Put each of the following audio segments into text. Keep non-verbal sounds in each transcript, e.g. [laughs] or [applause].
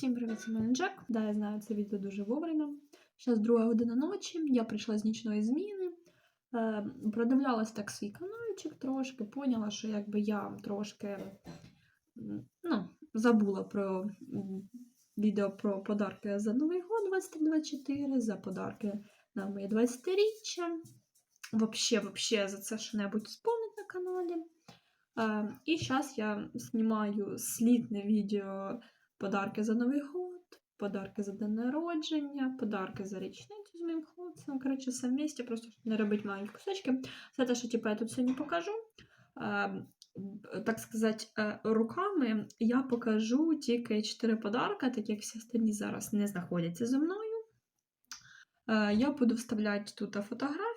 Всім привіт, це мене Джек. Да, я знаю, це відео дуже вовремя. Зараз друга година ночі, я прийшла з нічної зміни. Е, продивлялась так свій каналчик трошки, поняла, що якби я трошки ну, забула про відео про подарки за Новий год 2324, за подарки на моє 20-річчя. Вообще, вообще за це що-небудь вспомнить на каналі. Е, і зараз я знімаю слідне відео подарки за Новий год, подарки за день народження, подарки за річницю з моїм хлопцем. Коротше, все вместе, просто не робити маленькі кусочки. Це те, що типу, я тут сьогодні покажу. Е, так сказати, е, руками я покажу тільки 4 подарки, так як всі остальні зараз не знаходяться зі мною. Е, Я буду вставляти тут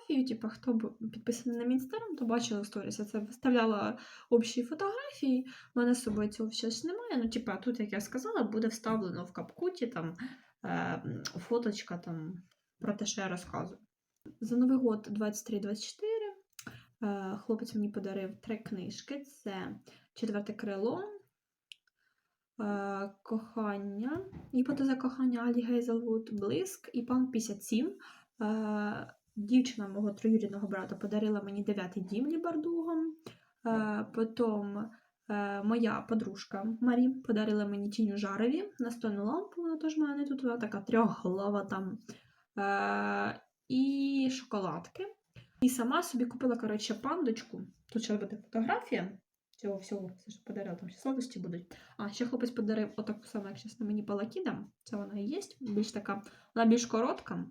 фотографію, типу, хто підписаний на мій то бачила сторіс. Я це вставляла общі фотографії. У мене з собою цього щось немає. Ну, типа, тут, як я сказала, буде вставлено в капкуті там е, фоточка там про те, що я розказую. За Новий год 23-24 е, хлопець мені подарив три книжки: це четверте крило. е, Кохання, гіпотеза кохання Алі Гейзелвуд, Блиск і пан 57. Дівчина мого троюрідного брата подарила мені дев'ятий дім Лібардугом. Е, Потім Е, моя подружка Марі подарила мені тіню жарові настольну лампу, вона теж мене тут вона така трьохголова там. Е, і шоколадки. І сама собі купила, коротше, пандочку. Тут ще буде фотографія цього всього, все, що подарила, там ще сладості будуть. А ще хлопець подарив отаку саму, як на мені палакіда. Це вона і є. Більш така, вона більш коротка.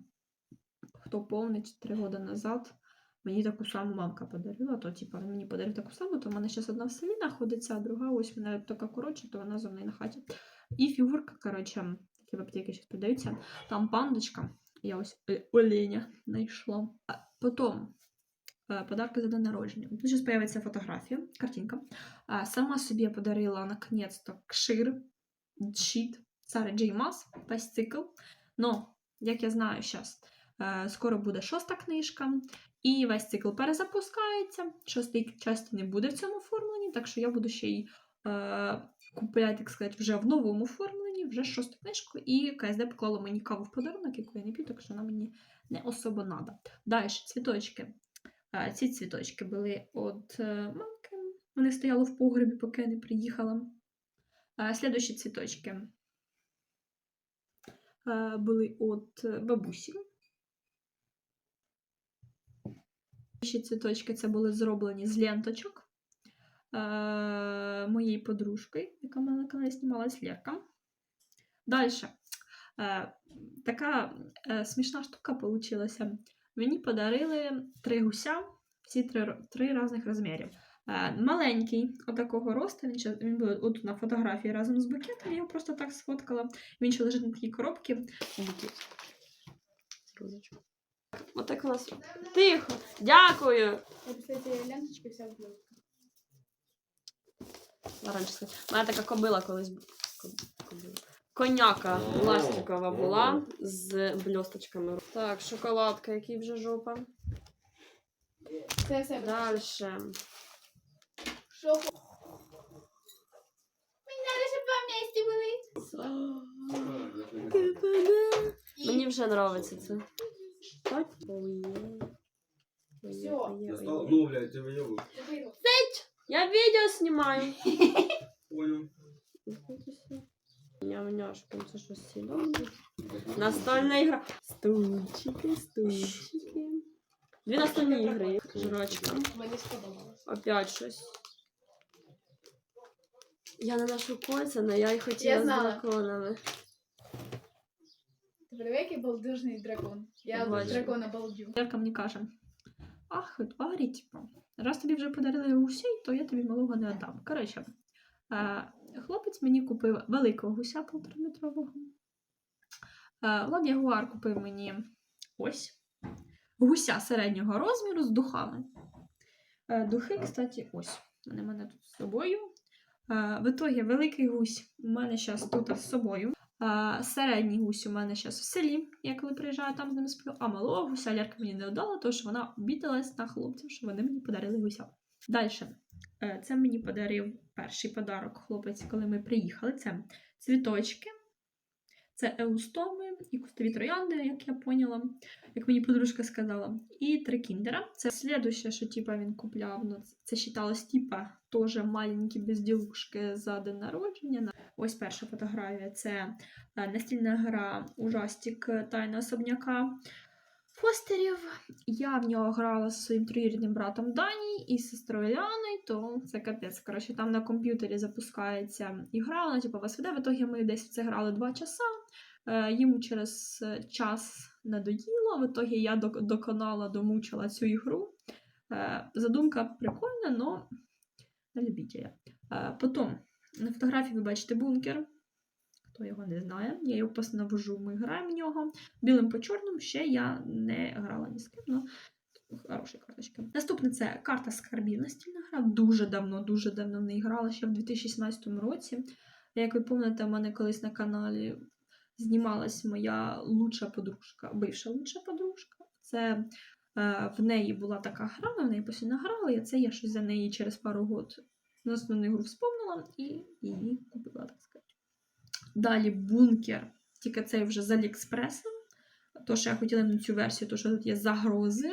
Хто помнить, три роки назад Мені таку саму мамка подарила, то типу, він мені подарив таку саму, то в мене зараз одна в селі знаходиться, а друга ось в мене така коротша, то вона зо мною на хаті. І фігурка, коротше, такі аптеки зараз продаються. Там пандочка. Я ось е, оленя знайшла. Потім е, подарки за день народження. Тут зараз з'явиться фотографія, картинка. Сама собі я подарила наконець-то кшир, щит, Сара Джей Мас, весь цикл. Но, як я знаю зараз, скоро буде шоста книжка. І весь цикл перезапускається. Шостий часті не буде в цьому оформленні, так що я буду ще й е, купляти, так сказати, вже в новому оформленні, вже шосту книжку. І КСД поклала мені каву в подарунок, яку я не п'ю, так що вона мені не особо надо. Далі, цвіточки. Е, ці цвіточки були від е, мамки. Вони стояли в погребі, поки я не приїхала. Е, слідущі цвіточки е, були від бабусі. Ще цвіточки це були зроблені з ленточок е, моєї подружки, яка в мене на каналі знімалась Лерка. Далі. Е, така е, смішна штука вийшла. Мені подарили три гуся, всі три, три різних розмірів. Е, маленький, отакого росту, він, він був от на фотографії разом з букетом, я його просто так сфоткала. Він ще лежить на такій коробці. Розочку. Отак у нас. Тихо! Дякую! Ленточки вся. Раніше. У мене така кобила колись. кобила. Коняка пластикова була з бльосточками. Так, шоколадка, який вже жопа. Це все. Далі. Що? Мені треба, щоб вам місці були. Мені вже подобається це. Так? Ой. Всё. Я стал, ну, блядь, ты выебал. Я відео знімаю. Понял. Ням-няшка, це що сильно. Настольна ігра. Стульчики, стульчики. Дві настольні ігри. Жрачка. Мені сподобалось. Опять щось. Я не ношу кольця, але я й хотіла Я з знала. драконами. Який балдужний дракон. Я Бачу. дракона балдю. Лерка мені каже: ах, тварі, типу, раз тобі вже подарили гусей, то я тобі малого не віддам. Коротше, е, хлопець мені купив великого гуся полтораметрового. Е, Влад Ягуар купив мені ось гуся середнього розміру з духами. Е, Духи, кстати, ось. Вони в мене тут з собою. Е, В ітогі великий гусь у мене зараз тут з собою. Середній гусь у мене зараз в селі, я коли приїжджаю, там з ними сплю, а малого гуся Лярка мені не віддала, тому що вона обідалась на хлопців, що вони мені подарили гуся. Далі. Це мені подарив перший подарок хлопець, коли ми приїхали. Це цвіточки Це еустоми і кустові троянди, як я поняла, як мені подружка сказала. І три кіндера. Це слідуще, що типа він купляв. Ну, це вважалось, типа, теж маленькі безділушки за день народження. Ось перша фотографія це е, настільна гра Ужастік Тайна особняка. Фостерів. Я в нього грала зі своїм троюрідним братом Дані і сестрою Ляною, то це капець. Коротше, там на комп'ютері запускається ігра, вона типу вас веде. В ітогі ми десь в це грали два часа. Е, Йому через е, час надоїло. В ітогі я док- доконала, домучила цю ігру. Е, Задумка прикольна, але на любителя. Е, Потім на фотографії ви бачите бункер. Хто його не знає, я його просто навожу, ми граємо в нього. Білим по чорному ще я не грала ні з ким. Ну, хороші карточки. Наступне це карта скарбів настільна гра. Дуже давно, дуже давно в неї грала ще в 2017 році. Як ви пам'ятаєте, у мене колись на каналі знімалась моя лучша подружка, бивша лучша подружка. Це е, в неї була така гра, в неї постійно грали, і це я щось за неї через пару год на основну гру вспомнила і її купила, так сказати. Далі бункер, тільки цей вже з Аліекспресом. То, що я хотіла на цю версію, то що тут є загрози,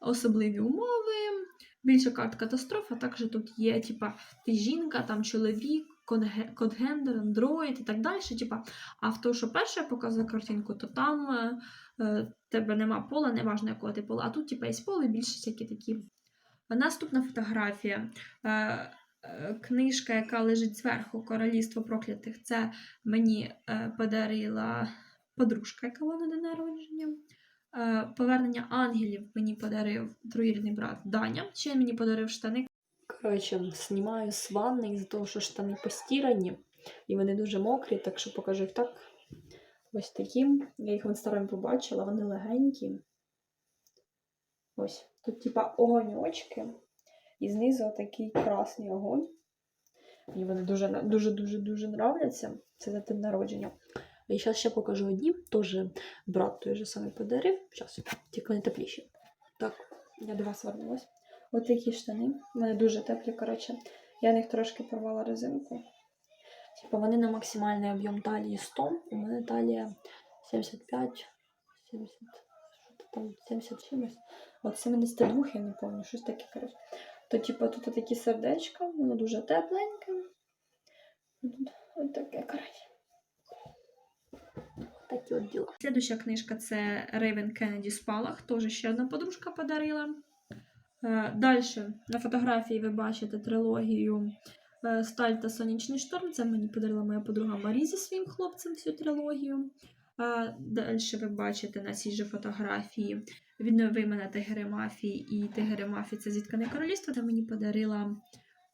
особливі умови, більша карт катастроф, а також тут є, типа, ти жінка, там чоловік, конге- кодгендер, андроїд і так далі. Типа, а в то, що перше я показую картинку, то там е, е, тебе нема пола, неважно якого ти пола, а тут, типа, є поле, більше всякі такі. Наступна фотографія. Е, е, Книжка, яка лежить зверху Королівство проклятих, це мені е, подарила подружка, яка була на день народження. Повернення ангелів мені подарив троюрідний брат Даня. Ще мені подарив штани. Коротше, знімаю з ванни із-за того, що штани постірані, і вони дуже мокрі, так що покажу їх так. Ось такі. Я їх в інстаграмі побачила, вони легенькі. Ось. Тут, типа, огоньочки. І знизу такий красний огонь. Мені вони дуже дуже дуже дуже нравляться. Це за день народження. І зараз ще покажу одні. Теж брат той же самий подарив. Зараз, тільки вони тепліші. Так, я до вас вернулась. Ось такі штани. Вони дуже теплі, коротше. Я них трошки порвала резинку. Типа вони на максимальний об'єм талії 100. У мене талія 75, 70, що там, 70 чимось. От 72 я не пам'ятаю, щось таке, коротше. То, типу, тут такі сердечка, воно дуже тепленьке. Ось таке, коротше. Такі от діла. Слідуща книжка це Рейвен Кеннеді Спалах. Теж ще одна подружка подарила. Далі на фотографії ви бачите трилогію е, Сталь та Сонячний шторм. Це мені подарила моя подруга Марі зі своїм хлопцем всю трилогію. Далі ви бачите на цій же фотографії Віднови мене Тигери Мафії і Тигери Мафії це зіткане королівство. Це мені подарила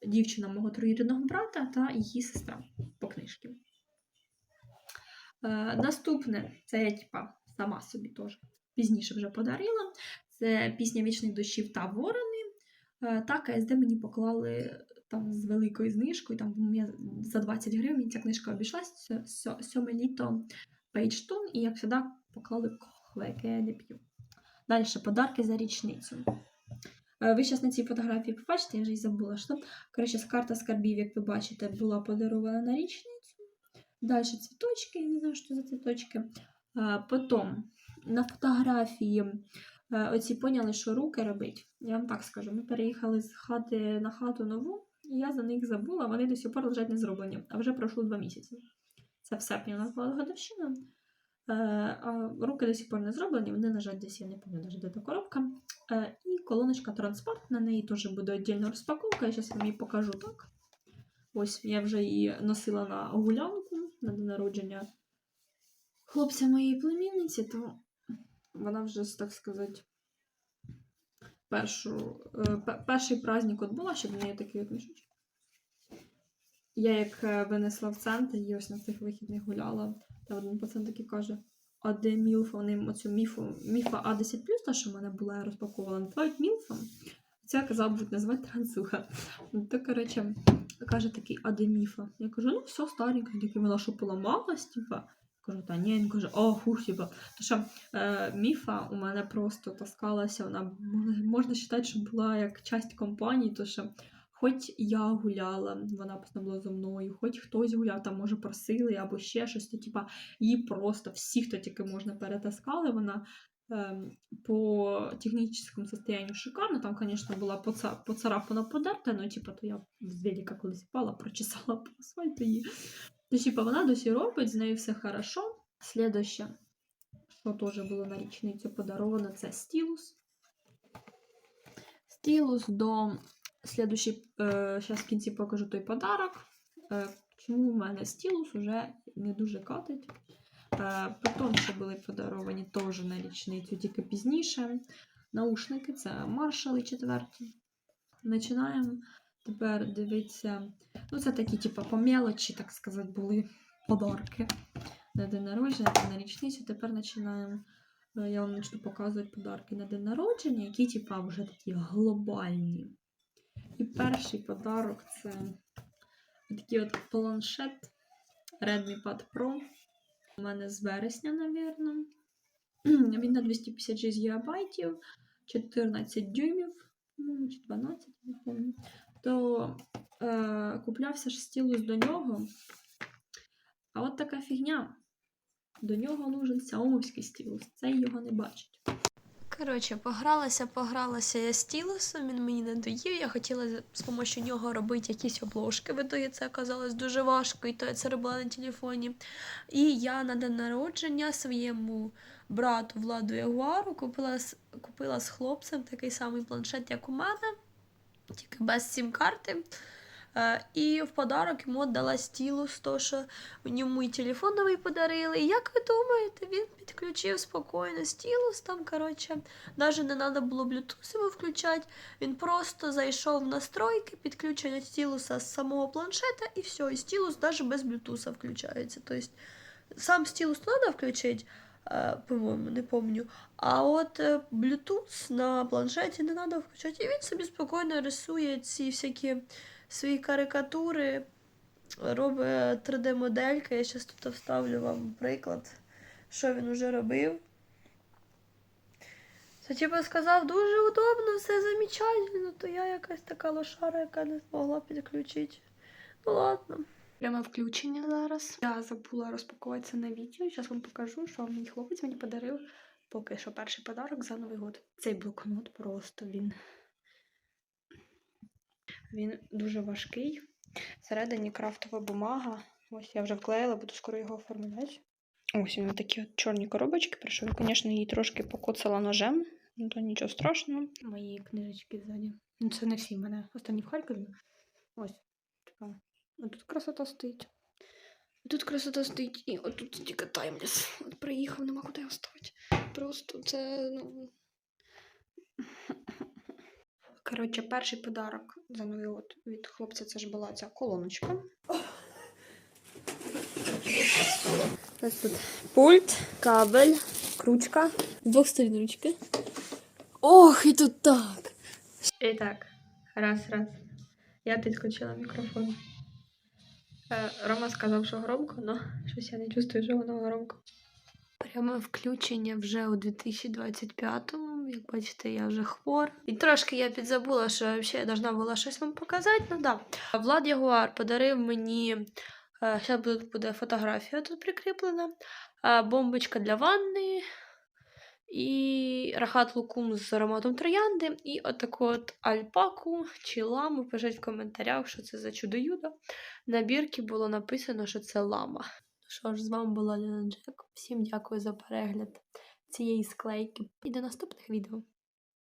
дівчина мого троюрідного брата та її сестра по книжці. Е, наступне, це я типа сама собі теж пізніше вже подарила. Це пісня вічних дощів та ворони. Е, та КСД мені поклали там з великою знижкою. Там я за 20 гривень ця книжка обійшлась Сьо- сьо- сьоме літо Пейджтон, і як завжди поклали кохве, яке я не п'ю. Далі подарки за річницю. Е, Ви зараз на цій фотографії побачите, я вже й забула, що. Коротше, карта скарбів, як ви бачите, була подарована на річницю. Далі цвіточки, я не знаю, що за цвіточки. Потім на фотографії е, оці поняли, що руки робить. Я вам так скажу, ми переїхали з хати на хату нову, і я за них забула, вони до сих пор лежать не зроблені, а вже пройшло два місяці. Це в серпні у нас була годовщина. Е, а руки до сих пор не зроблені, вони лежать десь, я не пам'ятаю, де та коробка. Е, і колоночка транспорт, на неї теж буде віддільна розпаковка, я зараз вам її покажу так. Ось я вже її носила на гулянку на день народження хлопця моєї племінниці, то вона вже, так сказати, першу, е, перший праздник от була, щоб в неї такий от. Я як е, винесла в центр, і ось на цих вихідних гуляла, та один пацан такий каже: а де мілфа? Вони оцю міфу, міфа А10, та, що в мене була, я розпаковувала, називають мілфом. Це казав, будуть називати трансуха. То, коротше, каже такий, а де міфа? Я кажу, ну все старенько, тільки вона що поламалась, типа. Кажу, та ні, він каже, о, хух, типа. То що е, міфа у мене просто таскалася, вона можна, вважати, що була як часть компанії, то що Хоч я гуляла, вона постійно була зі мною, хоч хтось гуляв, там, може, просили або ще щось, то типа її просто всі, хто тільки можна, перетаскали. Вона ем, по технічному состоянию шикарно. Там, звісно, була поца- поцарапана подерта, ну, типа, то я з колись впала, прочесала по асфальту її. То, типа, вона досі робить, з нею все хорошо. Слідуще, що теж було на річницю подаровано, це стілус. Стілус до слідущий, е, зараз в кінці покажу той подарок. Е, чому в мене стілус уже не дуже катить. Е, потім ще були подаровані теж на річницю, тільки пізніше. Наушники це маршали четверті. Починаємо тепер дивитися. Ну, це такі, типу, по мелочі, так сказати, були подарки на день народження на річницю. Тепер починаємо. е, Я вам почну показувати подарки на день народження, які, типа, вже такі глобальні. І перший подарок це такий от планшет Redmi Pad Pro. У мене з вересня, навірно. [clears throat] Він на 256 ГБ, 14 дюймів, чи 12, не пам'ятаю. То е, куплявся ж стілус до нього. А от така фігня. До нього нужен сяомовський стілус. Цей його не бачить. Коротше, погралася, погралася я стілусом, він мені надоїв. Я хотіла з- допомогою нього робити якісь обложки. В ітогі це оказалось дуже важко, і то я це робила на телефоні. І я на день народження своєму брату Владу Ягуару купила, купила з хлопцем такий самий планшет, як у мене, тільки без сім-карти. Е, І в подарок йому дала стілус, то що йому і телефон новий подарили. І як ви думаєте, він підключив спокійно стілус там, коротше, навіть не треба було Bluetooth йому включати. Він просто зайшов в настройки, підключення стілуса з самого планшета, і все, і стілус навіть без Bluetooth включається. Тобто сам стілус треба включити, по-моєму, не пам'ятаю. А от е, Bluetooth на планшеті не треба включати. І він собі спокійно рисує ці всякі свої карикатури, робить 3D-модельки. Я зараз тут вставлю вам приклад, що він уже робив. Це типу сказав, дуже удобно, все замечательно, то я якась така лошара, яка не змогла підключити. Ну ладно. Прямо включення зараз. Я забула розпакуватися на відео. Зараз вам покажу, що мій хлопець мені подарив поки що перший подарок за Новий год. Цей блокнот просто він. Він дуже важкий. Всередині крафтова бумага. Ось я вже вклеїла, буду скоро його оформляти. Ось він такі от чорні коробочки прийшов. Звісно, її трошки покоцала ножем. Ну то нічого страшного. Мої книжечки ззаді. Ну, це не всі в мене. Останні в Харкові. Ось. Така. А тут красота стоїть. Тут красота стоїть, і отут тільки таймлес. От приїхав, нема куди його ставити. Просто це, ну. [laughs] Коротше, перший подарок за новий год від хлопця це ж була ця колоночка. [laughs] Ось тут пульт, кабель, кручка. З двох сторін ручки. Ох, і тут так. І так, раз, раз. Я підключила мікрофон. Е, Рома сказав, що громко, але щось я не чувствую, що воно громко. Пряме включення вже у 2025-му. Як бачите, я вже хвора. І трошки я підзабула, що взагалі я должна була щось вам показати. Ну да. Влад Ягуар подарив мені. Зараз буде, буде фотографія тут прикріплена. е, Бомбочка для ванни. І рахат лукум з ароматом троянди. І отаку от альпаку чи ламу. Пишіть в коментарях, що це за чудо-юдо. На бірці було написано, що це лама. Що ж, з вами була Ліна Джек. Всім дякую за перегляд цієї склейки. І до наступних відео.